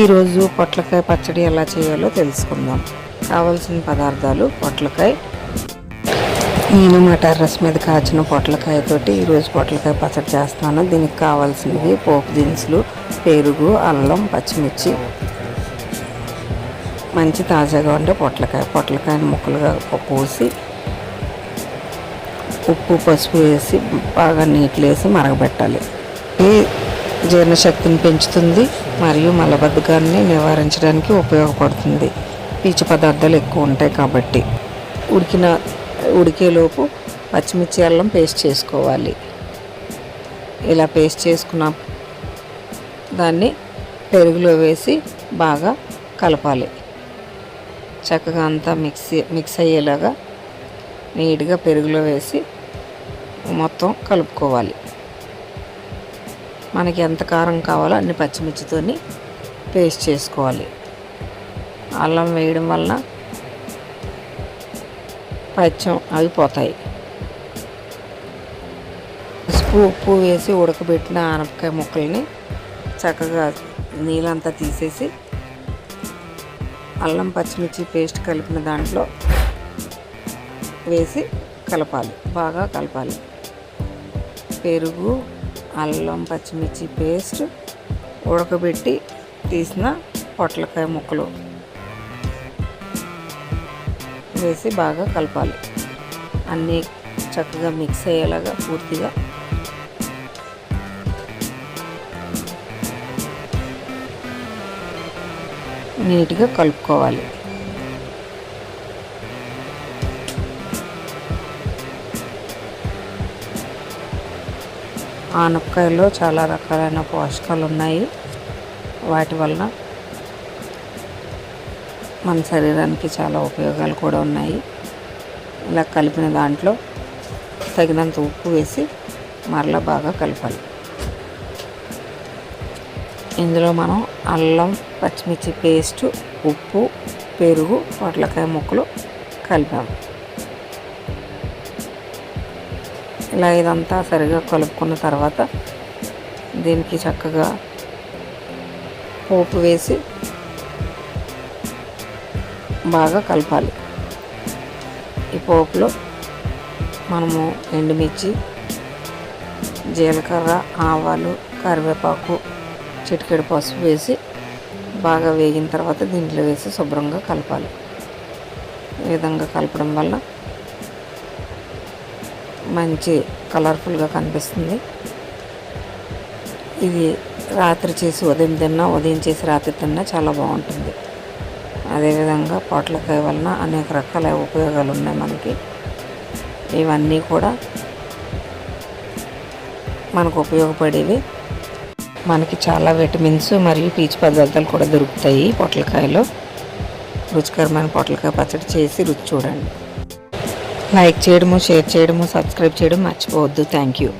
ఈరోజు పొట్లకాయ పచ్చడి ఎలా చేయాలో తెలుసుకుందాం. కావలసిన పదార్థాలు పొట్లకాయ. నేను మా టెర్రస్ మీద కాచిన పొట్లకాయతోటి ఈరోజు పొట్లకాయ పచ్చడి చేస్తాను. దీనికి కావాల్సినవి పోపు దినుసులు పెరుగు అల్లం పచ్చిమిర్చి. మంచి తాజాగా ఉండే పొట్లకాయ. పొట్లకాయని ముక్కలుగా పోసి ఉప్పు పసుపు వేసి బాగా నీటిలో వేసి మరగబెట్టాలి. జీర్ణశక్తిని పెంచుతుంది మరియు మలబద్ధకాన్ని నివారించడానికి ఉపయోగపడుతుంది. పీచు పదార్థాలు ఎక్కువ ఉంటాయి కాబట్టి. ఉడికిన ఉడికేలోపు పచ్చిమిర్చి అల్లం పేస్ట్ చేసుకోవాలి. ఇలా పేస్ట్ చేసుకున్న దాన్ని పెరుగులో వేసి బాగా కలపాలి. చక్కగా అంతా మిక్స్ మిక్స్ అయ్యేలాగా నీట్గా పెరుగులో వేసి మొత్తం కలుపుకోవాలి. మనకి ఎంత కారం కావాలో అన్ని పచ్చిమిర్చితో పేస్ట్ చేసుకోవాలి. అల్లం వేయడం వలన పచ్చం అవి పోతాయి. పసుపు ఉప్పు వేసి ఉడకబెట్టిన ఆనపకాయ ముక్కల్ని చక్కగా నీళ్ళంతా తీసేసి అల్లం పచ్చిమిర్చి పేస్ట్ కలిపిన దాంట్లో వేసి కలపాలి. బాగా కలపాలి. పెరుగు అల్లం పచ్చిమిర్చి పేస్ట్ ఉడకబెట్టి తీసిన పొట్లకాయ ముక్కలు వేసి బాగా కలపాలి. అన్నీ చక్కగా మిక్స్ అయ్యేలాగా పూర్తిగా. నీట్గా కలుపుకోవాలి. ఆనపకాయలో చాలా రకాలైన పోషకాలు ఉన్నాయి వాటి వలన మన శరీరానికి చాలా ఉపయోగాలు కూడా ఉన్నాయి. ఇలా కలిపిన దాంట్లో తగినంత ఉప్పు వేసి మరలా బాగా కలపాలి. ఇందులో మనం అల్లం పచ్చిమిర్చి పేస్టు ఉప్పు పెరుగు పొట్లకాయ ముక్కలు కలిపాము. ఇలా ఇదంతా సరిగా కలుపుకున్న తర్వాత దీనికి చక్కగా పోపు వేసి బాగా కలపాలి. ఈ పోపులో మనము ఎండుమిర్చి జీలకర్ర ఆవాలు కరివేపాకు చిటికెడు పసుపు వేసి బాగా వేగిన తర్వాత దీంట్లో వేసి శుభ్రంగా కలపాలి. ఈ విధంగా కలపడం వల్ల మంచి కలర్ఫుల్గా కనిపిస్తుంది. ఇది రాత్రి చేసి ఉదయం తిన్నా ఉదయం చేసి రాత్రి తిన్నా చాలా బాగుంటుంది. అదేవిధంగా పొట్లకాయ వలన అనేక రకాల ఉపయోగాలు ఉన్నాయి మనకి. ఇవన్నీ కూడా మనకు ఉపయోగపడేవి. మనకి చాలా విటమిన్స్ మరియు పీచు పదార్థాలు కూడా దొరుకుతాయి పొట్లకాయలో. రుచికరమైన పొట్లకాయ పచ్చడి చేసి రుచి చూడండి. లైక్ చేయడము షేర్ చేయడము సబ్స్క్రైబ్ చేయడం మర్చిపోవద్దు. Thank you.